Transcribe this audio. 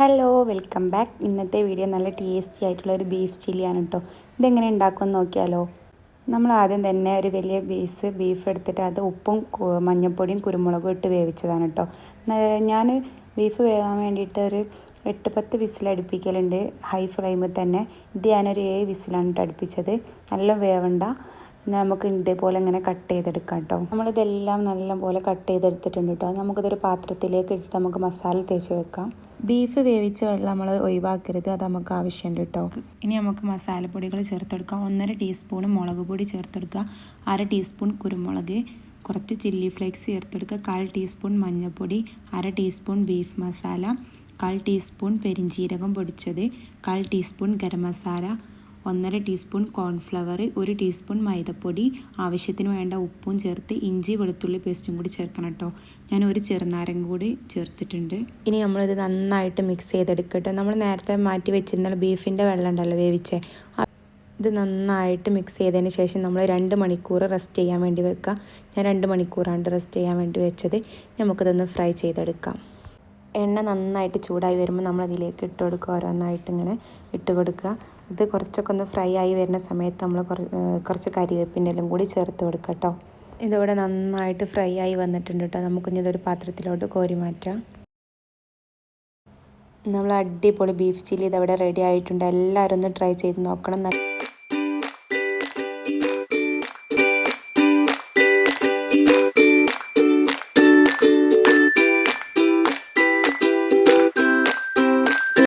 Hello welcome back ഇന്നത്തെ video നല്ല tasty ആയിട്ടുള്ള ഒരു ബീഫ് ചില്ലിയാണ് കേട്ടോ ഇതെങ്ങനെ ഉണ്ടാക്കുമെന്ന് നോക്കിയാലോ? നമ്മൾ ആദ്യം തന്നെ ഒരു വലിയ ബീസ് ബീഫ് എടുത്തിട്ട് അത് ഉപ്പും മഞ്ഞൾപ്പൊടിയും കുരുമുളകും ഇട്ട് വേവിച്ചതാണ് കേട്ടോ ഞാൻ ബീഫ് വേവാൻ വേണ്ടിയിട്ട് ഒരു എട്ട് പത്ത് വിസിലടുപ്പിക്കലുണ്ട് ഹൈ ഫ്ലെയിമിൽ തന്നെ. ഇത് ഞാനൊരു ഏഴ് വിസിലാണ് കേട്ടോ അടുപ്പിച്ചത്. നല്ല വേവണ്ട. നമുക്ക് ഇതേപോലെ ഇങ്ങനെ കട്ട് ചെയ്തെടുക്കാം കേട്ടോ നമ്മളിതെല്ലാം നല്ലപോലെ കട്ട് ചെയ്തെടുത്തിട്ടുണ്ട് കേട്ടോ നമുക്കിതൊരു പാത്രത്തിലേക്ക് ഇട്ടിട്ട് നമുക്ക് മസാല തേച്ച് വെക്കാം. ബീഫ് വേവിച്ച വെള്ളം നമ്മൾ ഒഴിവാക്കരുത്. അത് നമുക്ക് ആവശ്യമുണ്ട് കേട്ടോ ഇനി നമുക്ക് മസാലപ്പൊടികൾ ചേർത്തെടുക്കാം. ഒന്നര ടീസ്പൂൺ മുളക് പൊടി ചേർത്തെടുക്കുക. അര ടീസ്പൂൺ കുരുമുളക്. കുറച്ച് ചില്ലി ഫ്ലേക്സ് ചേർത്തെടുക്കുക. കാൽ ടീസ്പൂൺ മഞ്ഞൾപ്പൊടി. അര ടീസ്പൂൺ ബീഫ് മസാല കാൽ ടീസ്പൂൺ പെരിഞ്ചീരകം പൊടിച്ചത്. കാൽ ടീസ്പൂൺ ഗരം മസാല ഒന്നര ടീസ്പൂൺ കോൺഫ്ലവർ ഒരു ടീസ്പൂൺ മൈദപ്പൊടി ആവശ്യത്തിന് വേണ്ട ഉപ്പും ചേർത്ത് ഇഞ്ചി വെളുത്തുള്ളി പേസ്റ്റും കൂടി ചേർക്കണം കേട്ടോ. ഞാൻ ഒരു ചെറുനാരങ്ങ കൂടി ചേർത്തിട്ടുണ്ട്. ഇനി നമ്മളിത് നന്നായിട്ട് മിക്സ് ചെയ്തെടുക്കട്ടെ നമ്മൾ നേരത്തെ മാറ്റി വെച്ചിരുന്ന ബീഫിന്റെ വെള്ളം ഉണ്ടല്ലോ വേവിച്ചേ. ഇത് നന്നായിട്ട് മിക്സ് ചെയ്തതിന് ശേഷം നമ്മൾ രണ്ട് മണിക്കൂർ റെസ്റ്റ് ചെയ്യാൻ വേണ്ടി വെക്കുക. ഞാൻ രണ്ട് മണിക്കൂറാണ് റെസ്റ്റ് ചെയ്യാൻ വേണ്ടി വെച്ചത്. നമുക്കിതൊന്ന് ഫ്രൈ ചെയ്തെടുക്കാം. എണ്ണ നന്നായിട്ട് ചൂടായി വരുമ്പോൾ നമ്മൾ അതിലേക്ക് ഇട്ട് കൊടുക്കുക ഓരോന്നായിട്ട് ഇങ്ങനെ ഇട്ട് കൊടുക്കുക. ഇത് കുറച്ചൊക്കെ ഒന്ന് ഫ്രൈ ആയി വരുന്ന സമയത്ത് നമ്മൾ കുറച്ച് കരിവേപ്പിന്റെ എല്ലാം കൂടി ചേർത്ത് കൊടുക്കുക കേട്ടോ. ഇതോടെ നന്നായിട്ട് ഫ്രൈ ആയി വന്നിട്ടുണ്ട് കേട്ടോ. നമുക്കിനി ഇതൊരു പാത്രത്തിലോട്ട് കോരി മാറ്റാം. നമ്മൾ അടിപൊളി ബീഫ് ചില്ലി ഇതവിടെ റെഡി ആയിട്ടുണ്ട്. എല്ലാവരും ഒന്ന് ട്രൈ ചെയ്ത് നോക്കണം.